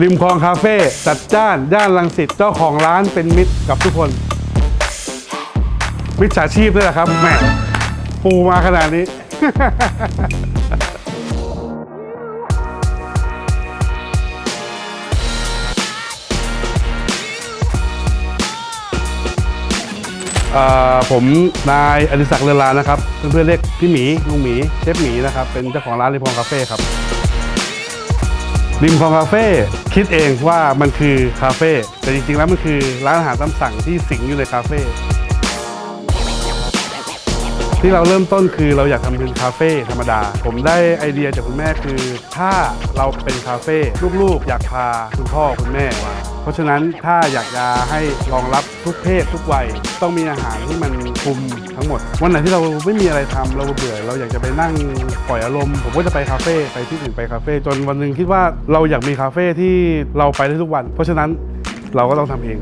ริมคลองคาเฟ่จัดจ้านย่านลังสิตเจ้าของร้านเป็นมิตรกับทุกคน มิจฉาชีพด้วยแหละครับแหม่ปูมาขนาดนี้เอ่อผมนายอดิศักดิ์เรือนลานะครับ เพื่อนๆเรียกพี่หมีลุงหมีเชฟหมีนะครับ เป็นเจ้าของร้านริมคลองคาเฟ่ครับ ริมคลองคาเฟ่คิดเองว่ามันคือคาเฟ่แต่จริงๆแล้วมันคือร้านอาหารตามสั่งที่สิงอยู่ในคาเฟ่ ที่เราเริ่มต้นคือเราอยากทำเป็นคาเฟ่ธรรมดา ผมได้ไอเดียจากคุณแม่คือ ถ้าเราเป็นคาเฟ่ลูกๆ อยากพาคุณพ่อคุณแม่มาเพราะฉะนั้นถ้าอยากจะให้รองรับทุกเพศทุกวัย ต้องมีอาหารที่มันคุมทั้งหมด วันไหนที่เราไม่มีอะไรทำเราเบื่อ เราอยากจะไปนั่งปล่อยอารมณ์ ผมก็จะไปคาเฟ่ไปที่อื่นไปคาเฟ่จนวันหนึ่งคิดว่าเราอยากมีคาเฟ่ที่เราไปได้ทุกวัน เพราะฉะนั้นเราก็ต้องทำเอง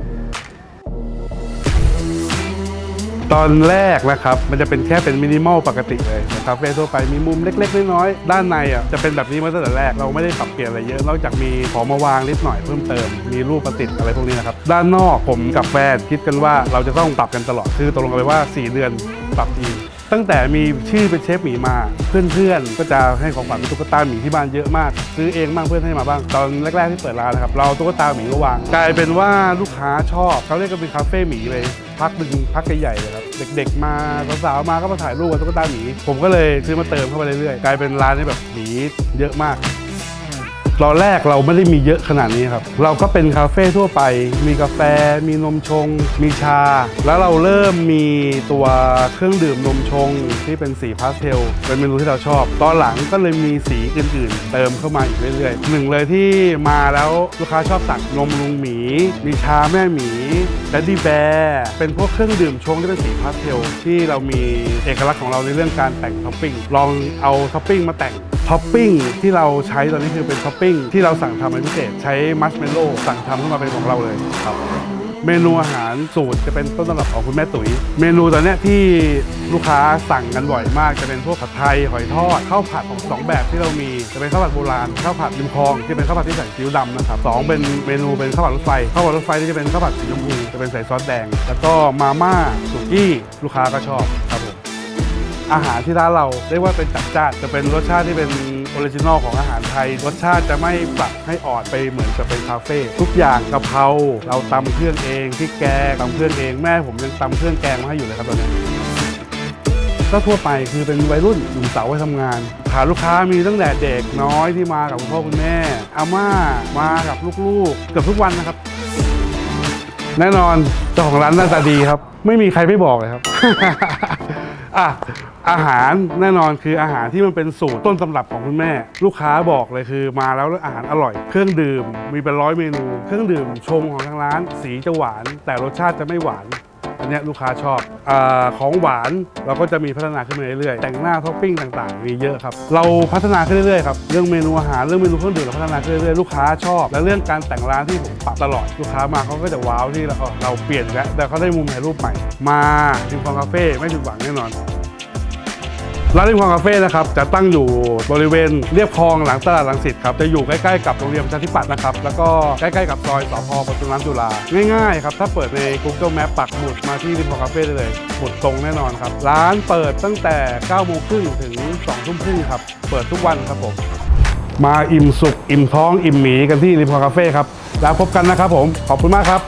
ตอนแรกนะครับมันจะเป็นแค่เป็นมินิมอลปกติเลยนะคาเฟ่ทั่วไปมีมุมเล็กๆน้อยๆด้านในอะจะเป็นแบบนี้มาตั้งแต่แรกเราไม่ได้ปรับเปลี่ยนอะไรเยอะนอกจากมีของมาวางนิดหน่อยเพิ่มเติมมีรูปประติดอะไรพวกนี้นะครับด้านนอกผมกับแฟนคิดกันว่าเราจะต้องปรับกันตลอดคือตกลงกันไปว่า 4 เดือนปรับทีตั้งแต่มีชื่อเป็นเชฟหมีมาเพื่อนๆ ก็จะให้ของขวัญเป็นตุ๊กตาหมีที่บ้านเยอะมาก ซื้อเองบ้างเพื่อนให้มาบ้าง ตอนแรกๆที่เปิดร้านนะครับเราตุ๊กตาหมีมาวาง กลายเป็นว่าลูกค้าชอบเขาเรียกกันเป็นคาเฟ่หมีเลย พักหนึ่งพักใหญ่ๆเลยครับเด็กๆ มาสาวๆมาก็มาถ่ายรูปกับตุ๊กตาหมี ผมก็เลยซื้อมาเติมเข้าไปเรื่อยๆกลายเป็นร้านที่แบบหมีเยอะมาก ตอนแรกเราไม่ได้มีเยอะขนาดนี้ครับ เราก็เป็นคาเฟ่ทั่วไป มีกาแฟ มีนมชง มีชา แล้วเราเริ่มมีตัวเครื่องดื่มนมชงที่เป็นสีพาสเทล เป็นเมนูที่เราชอบ ตอนหลังก็เลยมีสีอื่นๆ เติมเข้ามาอีกเรื่อยๆหนึ่งเลยที่มาแล้วลูกค้าชอบสั่งนมลุงหมี มีชาแม่หมีแดดดี้แบร์เป็นพวกเครื่องดื่มชงที่เป็นสีพาสเทลที่เรามีเอกลักษณ์ของเราในเรื่องการแต่งท็อปปิ้งลองเอาท็อปปิ้งมาแต่ง ท็อปปิ้งที่เราใช้ตอนนี้คือเป็นท็อปปิ้งที่เราสั่งทำเป็นพิเศษ ใช้มัชเมลโล่สั่งทำขึ้นมาเป็นของเราเลยครับ เมนูอาหารสูตรจะเป็นต้นตำรับของคุณแม่ตุ๋ย เมนูตอนเนี้ยที่ลูกค้าสั่งกันบ่อยมากจะเป็นพวกผัดไทยหอยทอดข้าวผัดของสองแบบที่เรามีจะเป็นข้าวผัดโบราณข้าวผัดริมคลองที่เป็นข้าวผัดที่ใส่ซีอิ๊วดำนะครับสองเป็นเมนูเป็นข้าวผัดรถไฟข้าวผัดรถไฟที่จะเป็นข้าวผัดสีชมพูจะเป็นใส่ซอสแดง แล้วก็มาม่าสุกี้ลูกค้าก็ชอบครับผม อาหารที่ร้านเราเรียกว่าเป็นจัดจ้านจะเป็นรสชาติที่เป็นออริจินอลของอาหารไทย รสชาติจะไม่ปรับให้อ่อนไปเหมือนกับเป็นคาเฟ่ทุกอย่างกะเพราเราตำเครื่องเองพริกแกงตำเครื่องเองแม่ผมยังตำเครื่องแกงมาให้อยู่เลยครับตอนนี้ก็ทั่วไปคือเป็นวัยรุ่นหนุ่มสาววัยทำงานฐานลูกค้ามีตั้งแต่เด็กน้อยที่มากับคุณพ่อคุณแม่อาม่ามากับลูกๆ เกือบทุกวันนะครับ แน่นอนเจ้าของร้านหน้าตาดีครับ ไม่มีใครไม่บอกเลยครับ อะ อาหารแน่นอนคืออาหารที่มันเป็นสูตรต้นตำรับของคุณแม่ ลูกค้าบอกเลยคือ มาแล้วอาหารอร่อย เครื่องดื่มมีเป็นร้อยเมนู เครื่องดื่มชงของทางร้าน สีจะหวาน แต่รสชาติจะไม่หวานอันนี้ลูกค้าชอบอของหวานเราก็จะมีพัฒนาขึ้นมาเรื่อยๆ แต่งหน้าท็อปปิ้งต่างๆ มีเยอะครับ เราพัฒนาขึ้นเรื่อยๆครับ เรื่องเมนูอาหารเรื่องเมนูเครื่องดื่มเราพัฒนาขึ้นเรื่อยๆ ลูกค้าชอบ และเรื่องการแต่งร้านที่ผมปรับตลอด ลูกค้ามาเขาก็จะว้าวที่เราเราเปลี่ยนแล้วแต่เขาได้มุมถ่ายรูปใหม่ มาริมคลองคาเฟ่ไม่ผิดหวังแน่นอน ร้านริมคลองคาเฟ่นะครับจะตั้งอยู่บริเวณเรียบคลองหลังตลาดลังสิตครับจะอยู่ใกล้ๆกับโรงเรียนประชาธิปัตย์นะครับแล้วก็ใกล้ๆกับซอยสพประตูน้ำจุฬาง่ายๆครับถ้าเปิดใน Google Map ปักหมุดมาที่ริมคลองคาเฟ่ได้เลยหมุดตรงแน่นอนครับร้านเปิดตั้งแต่9โมงครึ่งถึง2ทุ่มครึ่งครับเปิดทุกวันครับผมมาอิ่มสุกอิ่มท้องอิ่มหมีกันที่ริมคลองคาเฟ่ครับแล้วพบกันนะครับผมขอบคุณมากครับ